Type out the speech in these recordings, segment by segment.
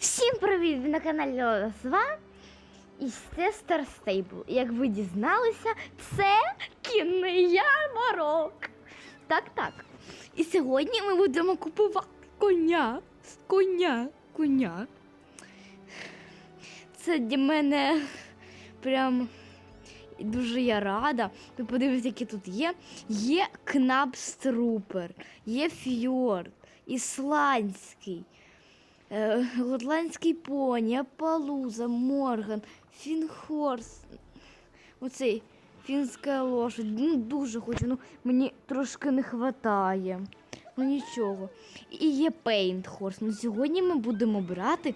Всім привіт! На каналі Лозва і Star Stable. Як ви дізналися, це кінний ярмарок. Так, так. І сьогодні ми будемо купувати коня. Коня, коня. Це для мене прям дуже я рада. Ви подивіться, які тут є. Є Кнапструпер, є Фьорд, Ісландський. Е, Готландський поні, Апалуза, Морган, Фінхорс. Оцей фінська лошадь. Ну, дуже хочу, ну мені трошки не вистачає. Ну нічого. І є Пейнтхорс. Ну, сьогодні ми будемо брати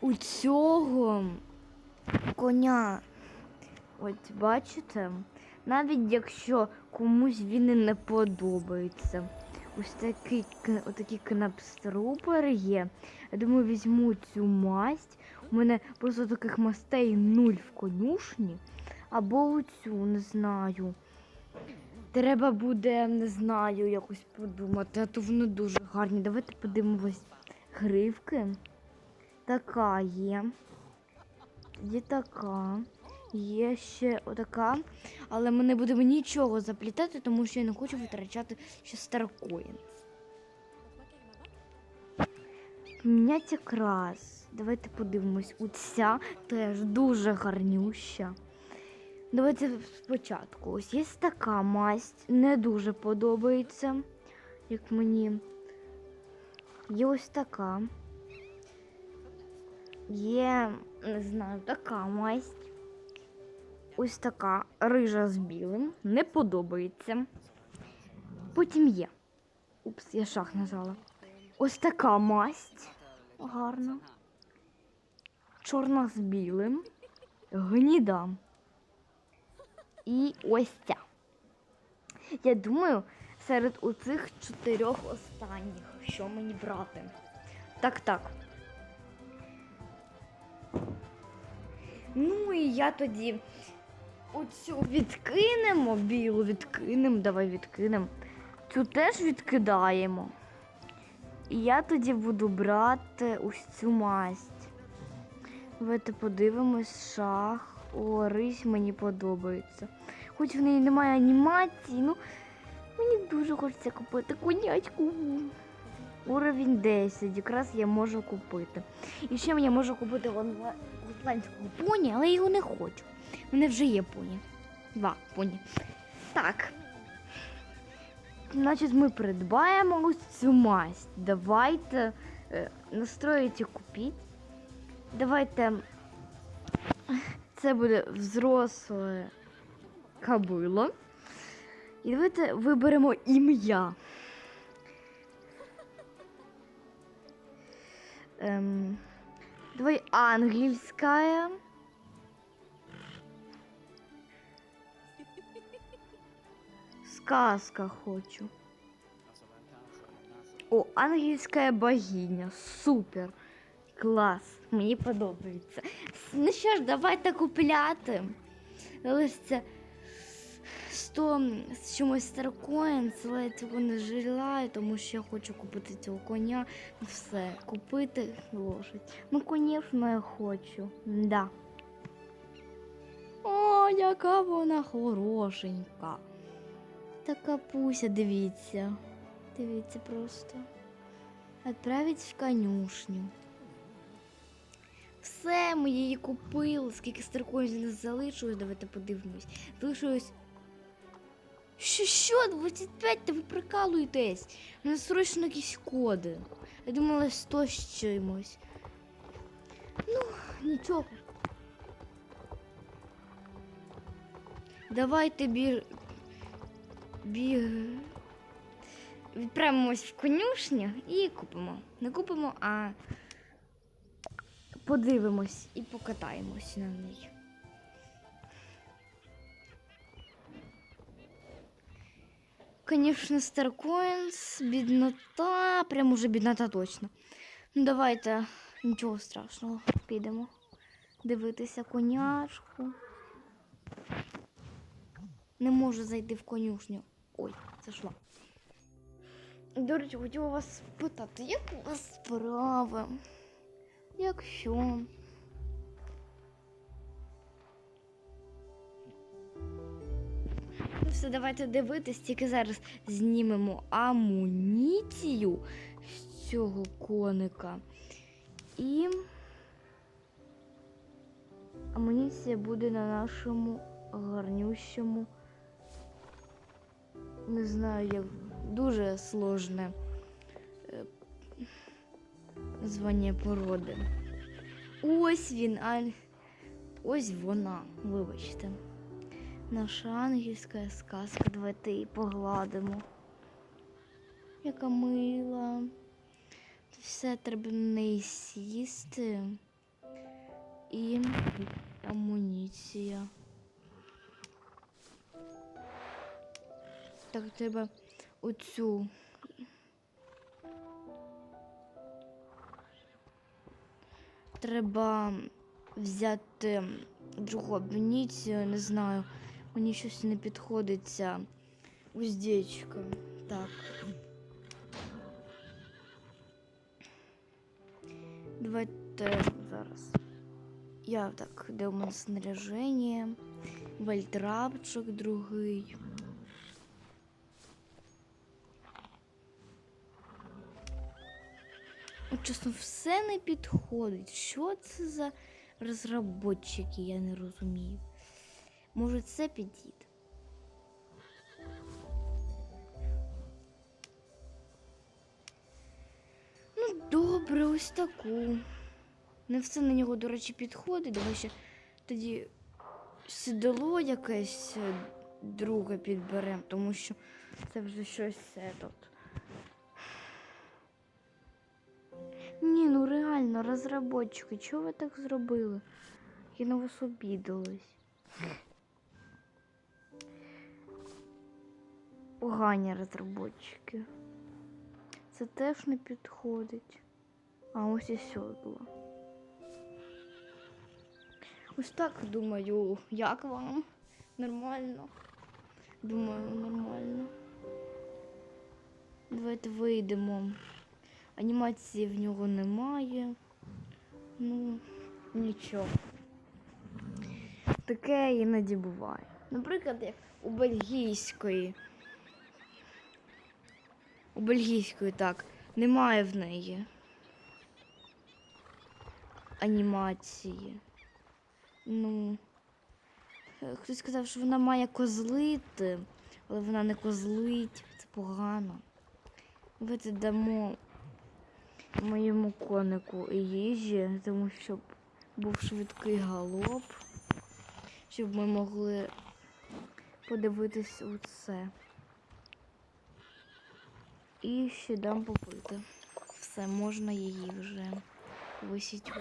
у цього коня. От бачите? Навіть якщо комусь він і не подобається. Ось такий, отакий кнапструпер є. Я думаю, візьму цю масть. У мене просто таких мастей нуль в конюшні. Або оцю, не знаю. Треба буде, не знаю, якось подумати, а то вони дуже гарні. Давайте подивимось гривки. Така є. Є така. Є ще отака. Але ми не будемо нічого заплітати, тому що я не хочу витрачати ще старкоїн. Мінять якраз. Давайте подивимось. Оця теж дуже гарнюща. Давайте спочатку. Ось є така масть, не дуже подобається, як мені. Є ось така. Є, не знаю, така масть. Ось така рижа з білим. Не подобається. Потім є. Упс, я шах нажала. Ось така масть. Гарна. Чорна з білим. Гніда. І ось ця. Я думаю, серед оцих чотирьох останніх, що мені брати. Так, так. Ну і я тоді оцю відкинемо, білу відкинемо, давай відкинемо. Цю теж відкидаємо. І я тоді буду брати ось цю масть. Давайте подивимось шах. О, рись мені подобається. Хоч в неї немає анімації, ну мені дуже хочеться купити конячку. Уровень 10, якраз я можу купити. І ще я можу купити готландського поні, але його не хочу. У мене вже є поні. Два поні. Так. Значить, ми придбаємо ось цю масть. Давайте е, настроїть і купіть. Давайте. Це буде взросле кабило. І давайте виберемо ім'я. Ем, давай ангельська. Сказка хочу. О, ангельська богиня. Супер. Клас. Мені подобається. Ну що ж, давайте купляти. Але ж це 100 з чимось старкоін, але цього не желаю, тому що я хочу купити цього коня. Все, купити лошадь. Ну, звісно, я хочу. Да. О, яка вона хорошенька. Така пуся, дивіться. Дивіться просто. Отправить в конюшню. Все, ми її купили. Скільки старкоїнів залишилось, давайте подивимось. Залишилось. Що, що, 25, та ви прикалуєтесь? У нас срочно якісь коди. Я думала 100 з чимось. Ну, нічого. Давайте бір... біг... Відправимось в конюшню і купимо. Не купимо, а подивимось і покатаємось на неї. Конечно, Старкоинс, біднота, прям уже біднота точно. Ну, давайте, нічого страшного, підемо дивитися конячку. Не можу зайти в конюшню. Ой, зайшла. До речі, хотіла вас спитати, як у вас справи? Якщо. Ну все, давайте дивитись, тільки зараз знімемо амуніцію з цього коника. І амуніція буде на нашому гарнющому. Не знаю, дуже сложне е, звання породи. Ось він, а ось вона, вибачте. Наша ангельська сказка, давайте її погладимо. Яка мила. Все треба на неї сісти. І амуніція. Так, треба оцю. Треба взяти другу амуніцію, не знаю. Мені щось не підходить ця уздечка. Так. Давайте зараз. Я так, де у мене снаряження, вальтрапчик другий. Чесно, все не підходить. Що це за розробники, я не розумію. Може, це підійде? Ну, добре, ось таку. Не все на нього, до речі, підходить. Давай ще тоді сідло якесь е, друге підберемо, тому що це вже щось це тут. Ні, ну реально, розробники, чого ви так зробили? Я на вас обідалась. Погані розробники. Це теж не підходить. А ось і сьодло. Ось так думаю, як вам? Нормально? Думаю, нормально. Давайте вийдемо. Анімації в нього немає. Ну, нічого. Таке іноді буває. Наприклад, як у бельгійської. У бельгійської так. Немає в неї анімації. Ну, хтось сказав, що вона має козлити, але вона не козлить. Це погано. Давайте дамо моєму конику їжі, тому щоб був швидкий галоп, щоб ми могли подивитись у це. І ще дам попити. Все, можна її вже висіть.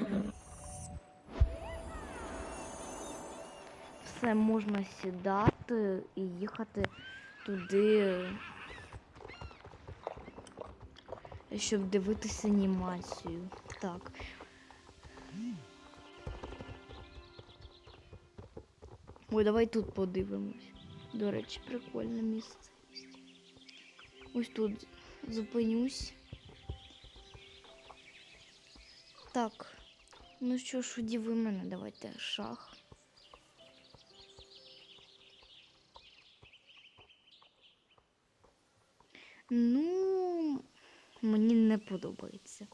Все можна сідати і їхати туди, щоб дивитися анімацію. Так. Ой, давай тут подивимось. До речі, прикольне місце. Ось тут зупинюсь. Так. Ну що ж, удіви мене, давайте шах. Ну, мені не подобається.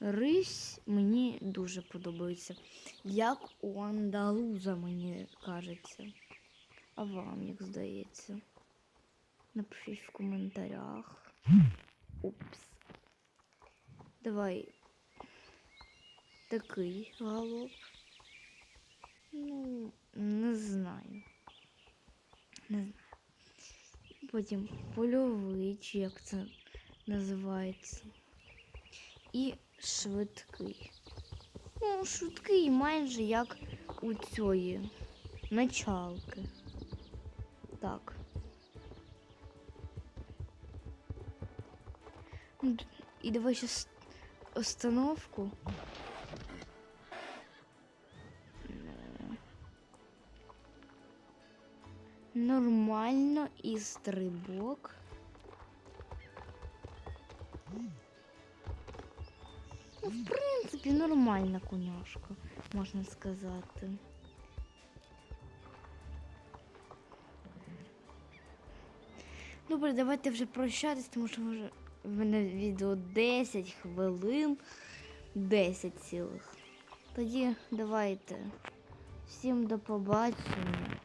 Рись мені дуже подобається. Як у андалуза, мені кажеться. А вам як здається? Напишіть в коментарях. Упс. Давай. Такий галоп. Ну, не знаю. Не знаю. Потім польовий, як це називається. І швидкий. Ну, швидкий майже як у цієї началки. Так. Ну, І давай ще остановку. Нормально і стрибок. Ну, в принципі, нормальна коняшка, можна сказати. Добре, давайте вже прощатись, тому що вже в мене відео 10 хвилин. 10 цілих. Тоді давайте. Всім до побачення.